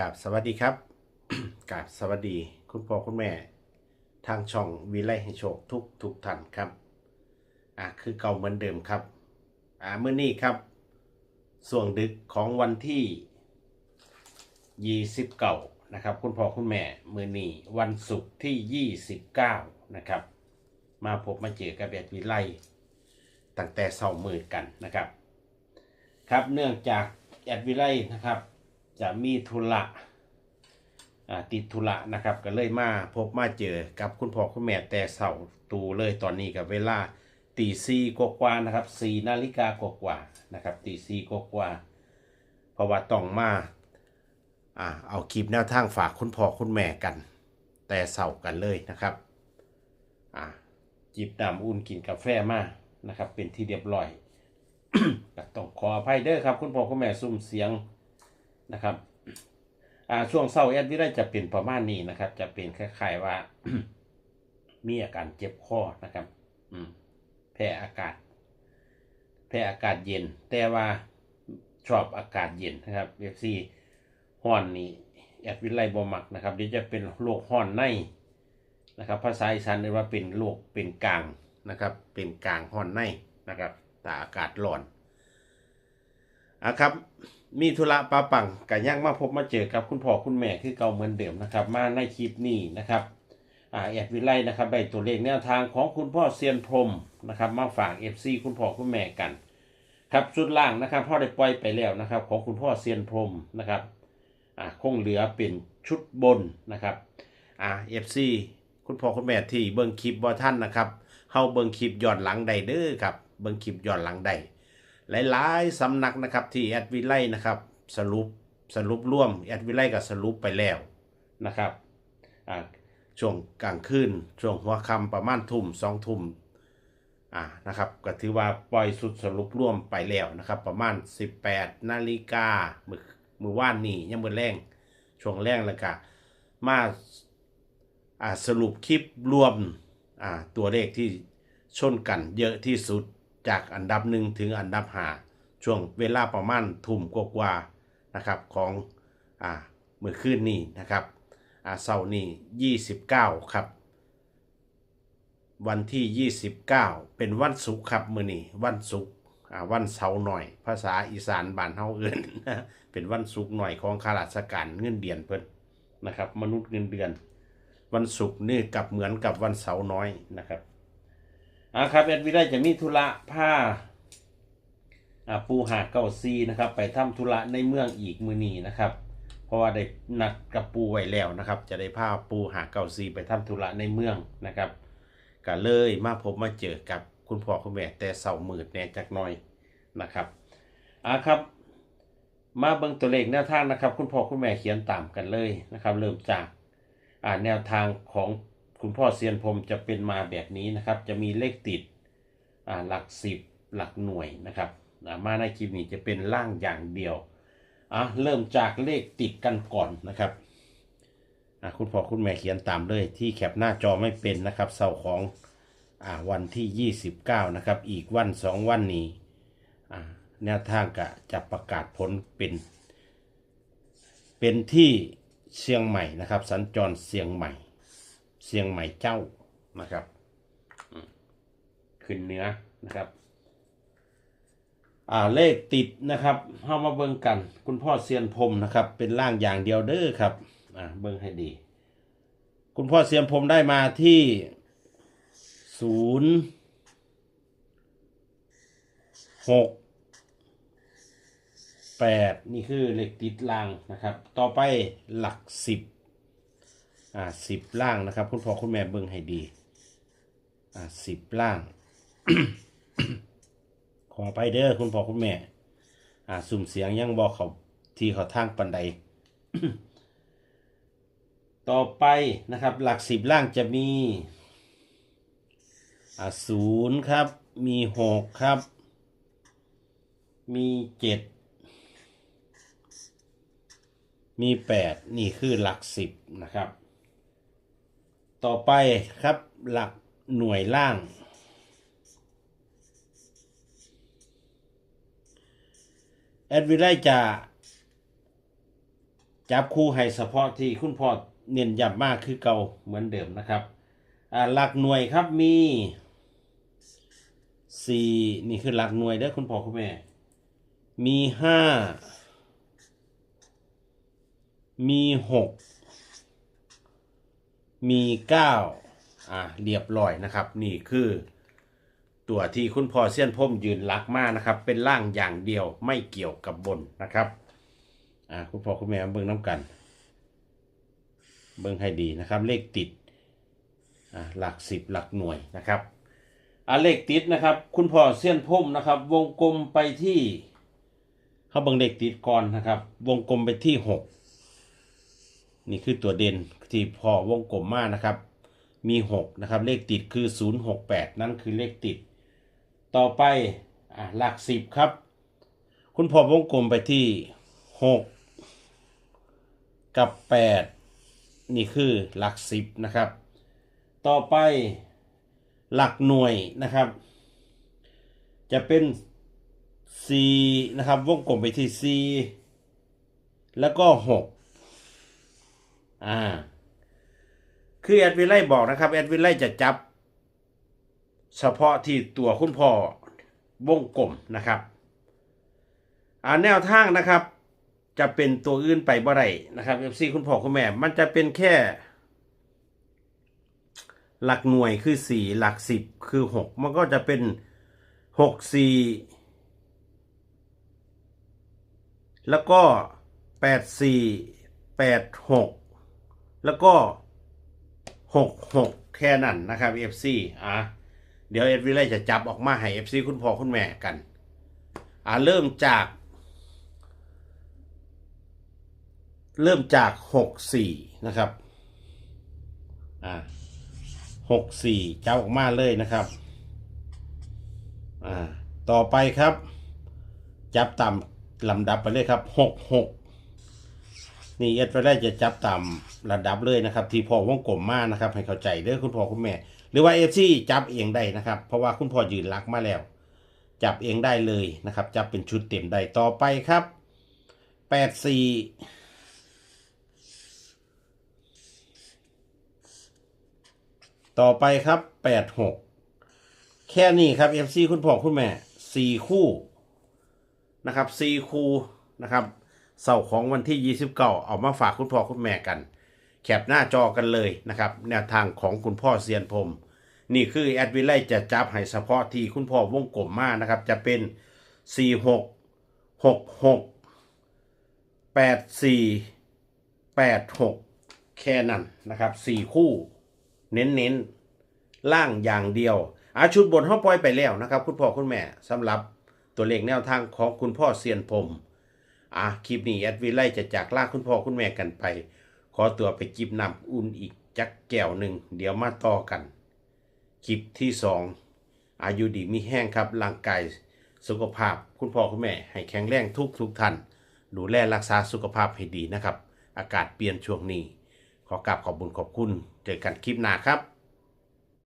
กับสวัสดีครับกับสวัสดีคุณพ่อคุณแม่ ทางช่องวิไลให้โชคทุกทุกท่านครับอะคือเก่าเหมือนเดิมครับอ่าเมื่อนี้ครับส่วงดึกของวันที่ยี่สิบเก้านะครับ คุณพ่อคุณแม่มือนี้วันศุกร์ที่ยี่สิบเก้านะครับ มาพบมาเจอกับแอดวิไลตั้งแต่เสาร์มือกันนะครับ ครับเนื่องจากแอดวิไลนะครับ จะมีธุระติดธุระนะครับ ก็เลยมาพบมาเจอกับคุณพ่อคุณแม่แต่เสาร์ตูเลยตอนนี้กับเวลาตีสี่กว่าๆนะครับสี่นาฬิกากว่าๆนะครับตีสี่กว่าๆเพราะว่าต้องมาอ่าเอาคลิปแนวทางฝากคุณพ่อคุณแม่กัน แต่เสาร์กันเลยนะครับอ่าจิบน้ำอุ่นกินกาแฟมานะครับ เป็นที่เรียบร้อยต้องขออภัยเด้อครับ คุณพ่อคุณแม่ซุ่มเสียง นะครับอ่าช่วงเศร้าแอดวิได้จะเป็นประมาณนี้นะครับ จะเป็นคล้ายๆว่า มีอาการเจ็บคอนะครับ อืมแพ้อากาศ แพ้อากาศเย็น แต่ว่าชอบอากาศเย็นนะครับเอฟซีห้อนนี่แอดวิไลบอมักนะครับเดี๋ยวจะเป็นโรคห้อนในนะครับ ภาษาอีสานเรียกว่าเป็นโรคเป็นกลางนะครับ เป็นกลางห้อนในนะครับแต่อากาศร้อนอะครับ มีธุระปาปังกันย่างมาพบมาเจอกับคุณพ่อคุณแม่คือเก่าเหมือนเดิมนะครับ มาในคลิปนี้นะครับอ่าแอดวิไลนะครับได้ตัวเลขแนวทางของคุณพ่อเซียนพรมนะครับ มาฝาก FC คุณพ่อคุณแม่กัน ครับชุดล่างนะครับพ่อได้ปล่อยไปแล้วนะครับ ของคุณพ่อเซียนพรมนะครับอ่าคงเหลือเป็นชุดบนนะครับอ่า FC คุณพ่อคุณแม่ที่เบิ่งคลิปบ่ท่านนะครับเฮาเบิ่งคลิปย้อนหลังใดเด้อครับเบิ่งคลิปย้อนหลังใด หลายๆสำนักนะครับที่แอดวิไลนะครับสรุปสรุปร่วมแอดวิไลก็สรุปไปแล้วนะครับอ่าช่วงกลางคืนช่วงหัวค่ำประมาณทุ่มสองทุ่มอ่านะครับก็ถือว่าปล่อยสุดสรุปร่วมไปแล้วนะครับ ประมาณ 18นาฬิกามือมือว่านนี่ยังมือแรงช่วงแรงแล้วก็มาอ่าสรุปคลิปรวมอ่าตัวเลขที่ชนกันเยอะที่สุด จากอันดับหนึ่งถึงอันดับห้าช่วงเวลาประมาณทุ่มกว่าๆนะครับของอ่าเมื่อคืนนี้นะครับอ่าเสาร์นี้29 ครับ วันที่ 29 เป็นวันศุกร์ครับมื้อนี้วันศุกร์อ่าวันเสาร์หน่อย ภาษาอีสานบ้านเฮาเอิ้นเป็นวันศุกร์หน่อยของข้าราชการเงินเดือนเพิ่นนะครับ มนุษย์เงินเดือน วันศุกร์นี่กับเหมือนกับวันเสาร์น้อยนะครับ อ่าครับแอดวิได้จะมีธุระผ้าปูหาเก้าซีนะครับ ไปทำธุระในเมืองอีกมือนีนะครับ เพราะว่าได้นัดกับปูไว้แล้วนะครับ จะได้พาปูหาเก้าซีไปทำธุระในเมืองนะครับก็เลยมาพบมาเจอกับคุณพ่อคุณแม่แต่เสาร์มืดแน่จักหน่อยนะครับอ่าครับ มาเบิ่งตัวเลขแนวทางนะครับ คุณพ่อคุณแม่เขียนตามกันเลยนะครับ เริ่มจากอ่าแนวทางของ คุณพ่อเซียนพรมจะเป็นมาแบบนี้นะครับ จะมีเลขติดหลักสิบหลักหน่วยนะครับมาในคลิปนี้จะเป็นล่างอย่างเดียวอะเริ่มจากเลขติดกันก่อนนะครับอะคุณพ่อคุณแม่เขียนตามเลยที่แคปหน้าจอไม่เป็นนะครับเสาของอ่าวันที่ 29 นะครับ อีกวันสองวันนี้อ่าแนวทางกะจะประกาศผลเป็น เป็นที่เชียงใหม่นะครับ สัญจรเชียงใหม่ เชียงใหม่เจ้านะครับขึ้นเหนื้อนะครับ อ่าเลขติดนะครับเข้ามาเบิ่งกัน คุณพ่อเซียนพรมนะครับ เป็นร่างอย่างเดียวเด้อครับ อ่าเบิ่งให้ดี คุณพ่อเซียนพรมได้มาที่ศูนย์หกแปดนี่คือเลขติดล่างนะครับ ต่อไปหลักสิบ อ่าสิบล่างนะครับ คุณพ่อคุณแม่เบิ่งให้ดี อ่าสิบล่าง ขอไปเด้อคุณพ่อคุณแม่ อ่าสุ่มเสียงยังบอกเขาที่เขาทางปันไดต่อไปนะครับ หลักสิบล่างจะมี อ่าศูนย์ครับ มีหกครับ มีเจ็ดมีแปดนี่คือหลักสิบนะครับ ต่อไปครับหลักหน่วยล่าง แอดวิไลจะจับคู่ให้เฉพาะที่คุณพ่อเน้นย้ำมากคือเก่าเหมือนเดิมนะครับหลักหน่วยครับมีสี่นี่คือหลักหน่วยเด้อคุณพ่อคุณแม่ มีห้ามีหก มีเก้าอ่าเรียบร้อยนะครับ นี่คือตัวที่คุณพ่อเสี้ยนพ่มยืนลักมากนะครับ เป็นร่างอย่างเดียวไม่เกี่ยวกับบนนะครับอ่าคุณพ่อคุณแม่เบิ่งน้ำกัน เบิ่งให้ดีนะครับ เลขติดอ่าหลักสิบหลักหน่วยนะครับอ่าเลขติดนะครับ คุณพ่อเสี้ยนพ่มนะครับ วงกลมไปที่เขาเบิ่งเลขติดก่อนนะครับ วงกลมไปที่หก นี่คือตัวเด่นที่พอวงกลมมากนะครับ มีหกนะครับเลขติดคือศูนย์หกแปดนั่นคือเลขติด ต่อไปอะหลักสิบครับ คุณพอวงกลมไปที่หกกับแปดนี่คือหลักสิบนะครับ ต่อไปหลักหน่วยนะครับ จะเป็นสี่นะครับ วงกลมไปที่สี่แล้วก็หก อ่า คือแอดวิไลบอกนะครับ แอดวิไลจะจับ เฉพาะที่ตัวคุณพ่อวงกลมนะครับอ่าแนวทางนะครับ จะเป็นตัวอื่นไปบ่ได้นะครับ FC คุณพ่อคุณแม่ มันจะเป็นแค่ หลักหน่วยคือสี่หลักสิบคือหกมันก็จะเป็นหกสี่แล้วก็แปดสี่แปดหก แล้วก็หกหกแค่นั้นนะครับ FC อะเดี๋ยวเอ็ดวิไลจะจับออกมาให้ FC คุณพ่อคุณแม่กัน อะเริ่มจาก เริ่มจากหกสี่นะครับ อะหกสี่จับออกมาเลยนะครับ อ่าต่อไปครับ จับตามลำดับไปเลยครับหกหก นี่เอ็ดไปได้จะจับตามระดับเลยนะครับ ที่พ่อวงกลมมากนะครับ ให้เข้าใจเด้อคุณพ่อคุณแม่ หรือว่าเอฟซีจับเองได้นะครับ เพราะว่าคุณพ่อยืนรักมาแล้ว จับเองได้เลยนะครับ จับเป็นชุดเต็มได้ต่อไปครับแปดสี่ต่อไปครับแปดหกแค่นี้ครับเอฟซีคุณพ่อคุณแม่สี่คู่นะครับสี่คู่นะครับ เสาร์ของวันที่ 29 เอามาฝากคุณพ่อคุณแม่กัน แคปหน้าจอกันเลยนะครับ แนวทางของคุณพ่อเซียนพรมนี่คือแอดวิไลจะจับให้เฉพาะที่คุณพ่อวงกลมมานะครับ จะเป็น 4 6 6 6 8 4 8 6 แค่นั้นนะครับ 4 คู่ เน้นๆล่างอย่างเดียวอาชุดบนห้องปล่อยไปแล้วนะครับ คุณพ่อคุณแม่สำหรับตัวเลขแนวทางของคุณพ่อเซียนพรม อะคลิปนี้แอดวิไลจะจากลากคุณพ่อคุณแม่กันไป ขอตัวไปจิบน้ำอุ่นอีกจักแก้วหนึ่ง เดี๋ยวมาต่อกัน คลิปที่สองอายุดีมีแห้งครับร่างกายสุขภาพคุณพ่อคุณแม่ ให้แข็งแรงทุกทุกท่านดูแลรักษาสุขภาพให้ดีนะครับ อากาศเปลี่ยนช่วงนี้ ขอกราบขอบบุญขอบคุณ เจอกันคลิปหน้าครับ